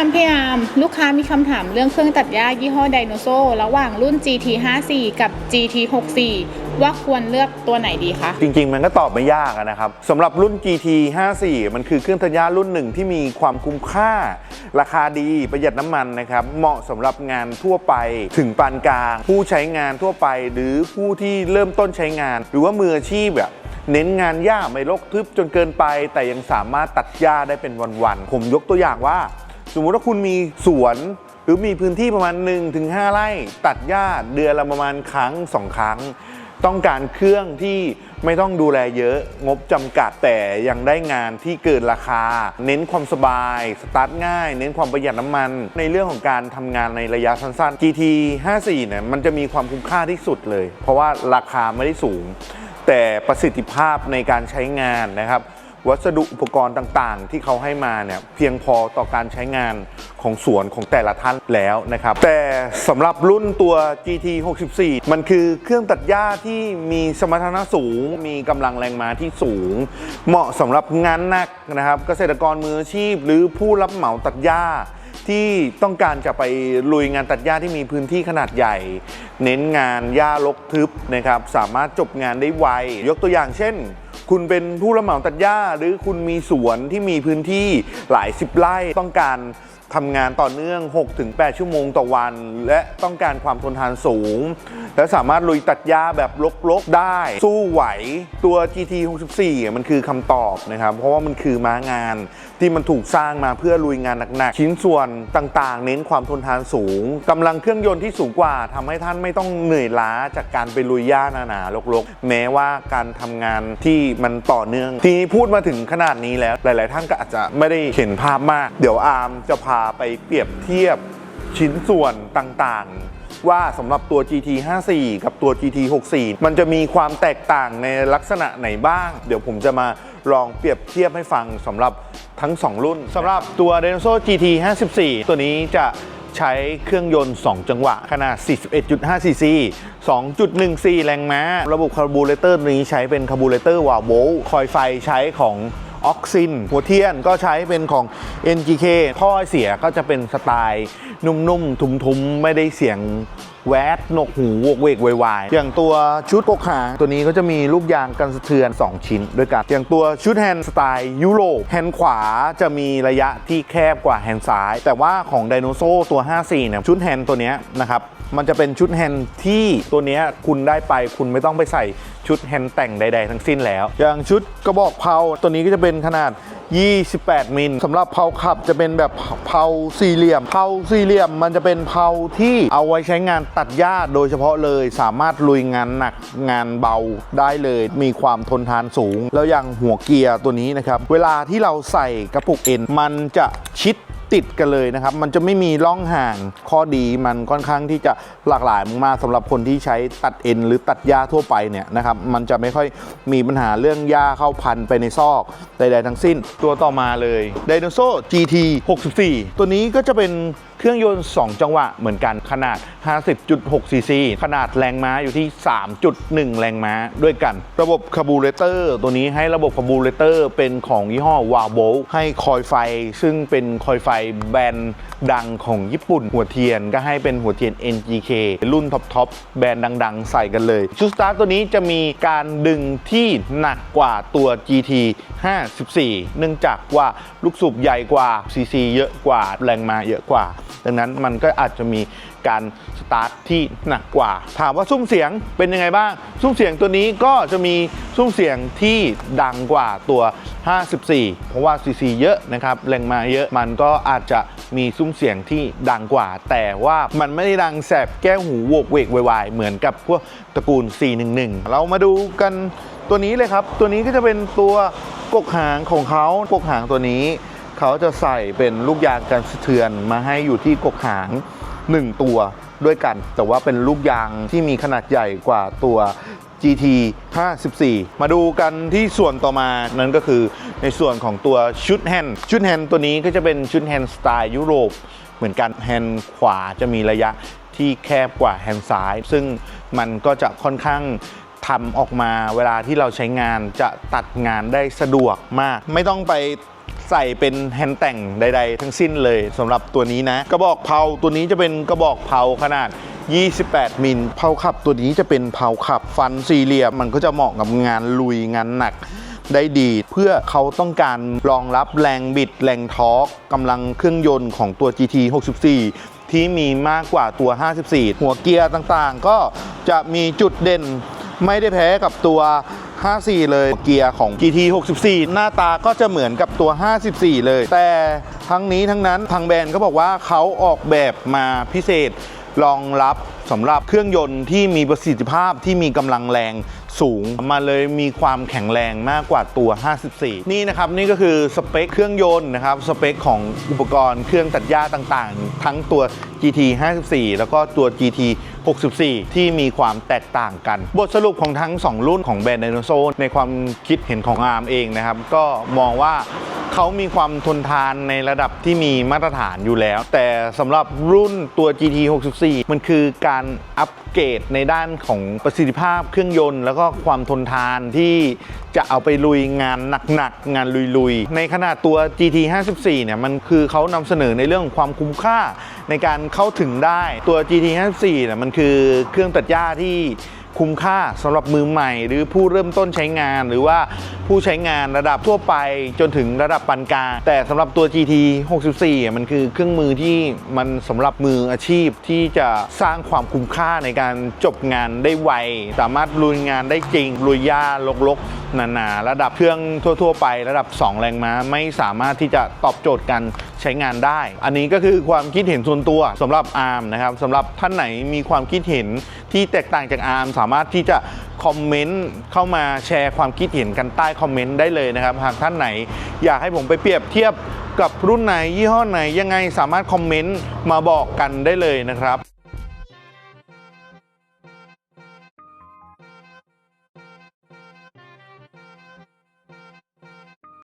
ามพี่อามลูกค้ามีคำถามเรื่องเครื่องตัดหญ้ายี่ห้อไดโนโซระหว่างรุ่น GT 5 4กับ GT 6 4ว่าควรเลือกตัวไหนดีคะ จริง ๆ มันก็ตอบไม่ยากอะนะครับสำหรับรุ่น GT 54มันคือเครื่องตัดหญ้ารุ่นหนึ่งที่มีความคุ้มค่า ราคาดีประหยัดน้ำมันนะครับ เหมาะสำหรับงานทั่วไปถึงปานกลาง ผู้ใช้งานทั่วไป หรือผู้ที่เริ่มต้นใช้งาน หรือว่ามืออาชีพแบบเน้นงานหญ้าไม่รกทึบจนเกินไป แต่ยังสามารถตัดหญ้าได้เป็นวันๆผมยกตัวอย่างว่า สมมุติว่าคุณมีสวนหรือมีพื้นที่ประมาณ 1-5 ไร่ ตัดหญ้าเดือนละประมาณครั้ง 2 ครั้ง ต้องการเครื่องที่ไม่ต้องดูแลเยอะงบจำกัดแต่ยังได้งานที่เกินราคา เน้นความสบายสตาร์ทง่าย เน้นความประหยัดน้ำมัน ในเรื่องของการทำงานในระยะสั้นๆ GT 54เนี่ยมันจะมีความคุ้มค่าที่สุดเลย เพราะว่าราคาไม่ได้สูง แต่ประสิทธิภาพในการใช้งานนะครับ วัสดุอุปกรณ์ต่างๆ ที่เขาให้มาเนี่ยเพียงพอต่อการใช้งานของสวนของแต่ละท่านแล้วนะครับ แต่สำหรับรุ่นตัว GT 64 มันคือเครื่องตัดหญ้าที่มีสมรรถนะสูง มีกำลังแรงม้าที่สูง เหมาะสำหรับงานหนักนะครับ เกษตรกรมืออาชีพ หรือผู้รับเหมาตัดหญ้าที่ต้องการจะไปลุยงานตัดหญ้าที่มีพื้นที่ขนาดใหญ่ เน้นงานหญ้ารกทึบนะครับ สามารถจบงานได้ไวยกตัวอย่างเช่น คุณเป็นผู้รับเหมาตัดหญ้า หรือคุณมีสวนที่มีพื้นที่หลายสิบไร่ต้องการ ทำงานต่อเนื่อง 6-8 ชั่วโมงต่อวัน และต้องการความทนทานสูง และสามารถลุยตัดหญ้าแบบลกๆได้ สู้ไหวตัว GT 64อะมันคือคำตอบนะครับ เพราะว่ามันคือม้างานที่มันถูกสร้างมาเพื่อลุยงานหนักๆ ชิ้นส่วนต่างๆ เน้นความทนทานสูงกำลังเครื่องยนต์ที่สูงกว่าทำให้ท่านไม่ต้องเหนื่อยล้าจากการไปลุยหญ้าหนาๆรกๆ แม้ว่าการทำงานที่มันต่อเนื่อง ทีนี้พูดมาถึงขนาดนี้แล้ว หลาย ๆ ท่านก็อาจจะไม่ได้เห็นภาพมาก เดี๋ยวอาร์มจะพาไปเปรียบเทียบชิ้นส่วนต่างๆ ว่าสำหรับตัว GT 54 กับตัว GT 64 มันจะมีความแตกต่างในลักษณะไหนบ้าง เดี๋ยวผมจะมาลองเปรียบเทียบให้ฟังสำหรับทั้ง 2 รุ่นสำหรับตัว d e n s o GT 54 ตัวนี้จะใช้เครื่องยนต์ 2 จังหวะ ขนาด 41.5 cc 2.14 แรงม้า ระบบคาร์บูเรเตอร์นี้ใช้เป็นคาร์บูเรเตอร์วาล์วโวคอยไฟใช้ของ ออกซิน หัวเทียนก็ใช้เป็นของ NGK ท่อเสียก็จะเป็นสไตล์ นุ่มๆ ทุ้มๆ ไม่ได้เสียงแวดหนกหูวกเวกวายๆอย่างตัวชุดกกหางตัวนี้ก็จะมีลูกยางกันสะเทือน 2 ชิ้นด้วยกัน อย่างตัวชุดแฮนด์สไตล์ยุโรปแฮนด์ขวาจะมีระยะที่แคบกว่าแฮนด์ซ้าย แต่ว่าของไดโนโซตัว 54 เนี่ย ชุดแฮนด์ตัวนี้นะครับมันจะเป็นชุดแฮนด์ที่ตัวนี้คุณได้ไปคุณไม่ต้องไปใส่ชุดแฮนด์แต่งใด ๆ ทั้งสิ้นแล้ว อย่างชุดกระบอกเพลาตัวนี้ก็จะเป็นขนาด 28 มิลสำหรับเพาขับจะเป็นแบบเพาสี่เหลี่ยมเพาสี่เหลี่ยมมันจะเป็นเพาที่เอาไว้ใช้งานตัดหญ้าโดยเฉพาะเลย สามารถลุยงานหนักงานเบาได้เลย มีความทนทานสูง แล้วอย่างหัวเกียร์ตัวนี้นะครับ เวลาที่เราใส่กระปุกเอ็นมันจะชิด ติดกันเลยนะครับ มันจะไม่มีร่องห่างข้อดีมันค่อนข้างที่จะหลากหลายมากๆสำหรับคนที่ใช้ตัดเอ็นหรือตัดหญ้าทั่วไปเนี่ยนะครับมันจะไม่ค่อยมีปัญหาเรื่องหญ้าเข้าพันไปในซอกใดๆทั้งสิ้นตัวต่อมาเลยไดโนโซ GT 64 ตัวนี้ก็จะเป็น เครื่องยนต์ 2 จังหวะเหมือนกันขนาด 50.6 ซีซี ขนาดแรงม้าอยู่ที่ 3.1 แรงม้าด้วยกัน ระบบคาร์บูเรเตอร์ตัวนี้ให้ระบบคาร์บูเรเตอร์เป็นของยี่ห้อวาโบให้คอยไฟ ซึ่งเป็นคอยไฟแบรนด์ดังของญี่ปุ่น หัวเทียนก็ให้เป็นหัวเทียน NGK รุ่นท็อปๆแบรนด์ดังๆ ใส่กันเลยชุดสตาร์ตัวนี้จะมีการดึงที่หนักกว่าตัว GT 54 เนื่องจากว่าลูกสูบใหญ่กว่า CC เยอะกว่าแรงม้าเยอะกว่าดังนั้นมันก็อาจจะมีการสตาร์ทที่หนักกว่า ถามว่าซุ้มเสียงเป็นยังไงบ้าง ซุ้มเสียงตัวนี้ก็จะมีซุ้มเสียงที่ดังกว่าตัว 54 เพราะว่า CC เยอะนะครับแรงมาเยอะมันก็อาจจะมีซุ้มเสียงที่ดังกว่า แต่ว่ามันไม่ได้ดังแสบแก้วหูโวกเวกวายเหมือนกับพวกตระกูล 411 เรามาดูกันตัวนี้เลยครับ ตัวนี้ก็จะเป็นตัวกกหางของเขากกหางตัวนี้ เขาจะใส่เป็นลูกยางกันสะเทือนมาให้อยู่ที่กกหาง 1 ตัวด้วยกัน แต่ว่าเป็นลูกยางที่มีขนาดใหญ่กว่าตัว GT 54 มาดูกันที่ส่วนต่อมานั่นก็คือในส่วนของตัวชุดแฮนด์ชุดแฮนด์ตัวนี้ก็จะเป็นชุดแฮนด์สไตล์ยุโรป เหมือนกันแฮนด์ขวาจะมีระยะที่แคบกว่าแฮนด์ซ้าย ซึ่งมันก็จะค่อนข้างทำออกมาเวลาที่เราใช้งานจะตัดงานได้สะดวกมาก ไม่ต้องไป ใส่เป็นแฮนด์แต่งใด ๆ ทั้งสิ้นเลยสำหรับตัวนี้นะ กระบอกเพาตัวนี้จะเป็นกระบอกเพาขนาด 28 มิลเพาขับตัวนี้จะเป็นเพาขับฟันสี่เหลี่ยมมันก็จะเหมาะกับงานลุยงานหนักได้ดีเพื่อเขาต้องการรองรับแรงบิด แรงทอร์กกำลังเครื่องยนต์ของตัว GT 64 ที่มีมากกว่าตัว 54 หัวเกียร์ต่างๆ ก็จะมีจุดเด่นไม่ได้แพ้กับตัว 54 เลยเกียร์ของ GT 64 หน้าตาก็จะเหมือนกับตัว 54 เลย แต่ทั้งนี้ทั้งนั้นทางแบรนด์ก็บอกว่าเขาออกแบบมาพิเศษ รองรับสำหรับเครื่องยนต์ที่มีประสิทธิภาพที่มีกำลังแรงสูง มาเลยมีความแข็งแรงมากกว่าตัว 54 นี่นะครับนี่ก็คือสเปคเครื่องยนต์นะครับสเปคของอุปกรณ์เครื่องตัดหญ้าต่างๆ ทั้งตัว GT 54 แล้วก็ตัว GT 64 ที่มีความแตกต่างกัน บทสรุปของทั้ง 2 รุ่นของแบรนด์ไดโนโซในความคิดเห็นของอาร์มเองนะครับ ก็มองว่า เขามีความทนทานในระดับที่มีมาตรฐานอยู่แล้ว แต่สำหรับรุ่นตัว GT 64 มันคือการอัปเกรดในด้านของประสิทธิภาพเครื่องยนต์ แล้วก็ความทนทานที่จะเอาไปลุยงานหนักๆ งานลุยๆ ในขนาดตัว GT 54 เนี่ย มันคือเขานำเสนอในเรื่องของความคุ้มค่าในการเข้าถึงได้ตัว GT 54 เนี่ย มันคือเครื่องตัดหญ้าที่ คุ้มค่าสำหรับมือใหม่ หรือผู้เริ่มต้นใช้งานหรือว่าผู้ใช้งานระดับทั่วไปจนถึงระดับปานกลางแต่สำหรับตัว GT 64อะมันคือเครื่องมือที่มันสำหรับมืออาชีพที่จะสร้างความคุ้มค่าในการจบงานได้ไว สามารถลุยงานได้จริงลุยหญ้าลกๆหนาๆระดับเครื่องทั่ว ๆ ไประดับ 2 แรงม้าไม่สามารถที่จะตอบโจทย์กัน ใช้งานได้ อันนี้ก็คือความคิดเห็นส่วนตัวสำหรับอาร์มนะครับสำหรับท่านไหนมีความคิดเห็นที่แตกต่างจากอาร์มสามารถที่จะคอมเมนต์เข้ามาแชร์ความคิดเห็นกันใต้คอมเมนต์ได้เลยนะครับ หากท่านไหนอยากให้ผมไปเปรียบเทียบกับรุ่นไหนยี่ห้อไหนยังไงสามารถคอมเมนต์มาบอกกันได้เลยนะครับ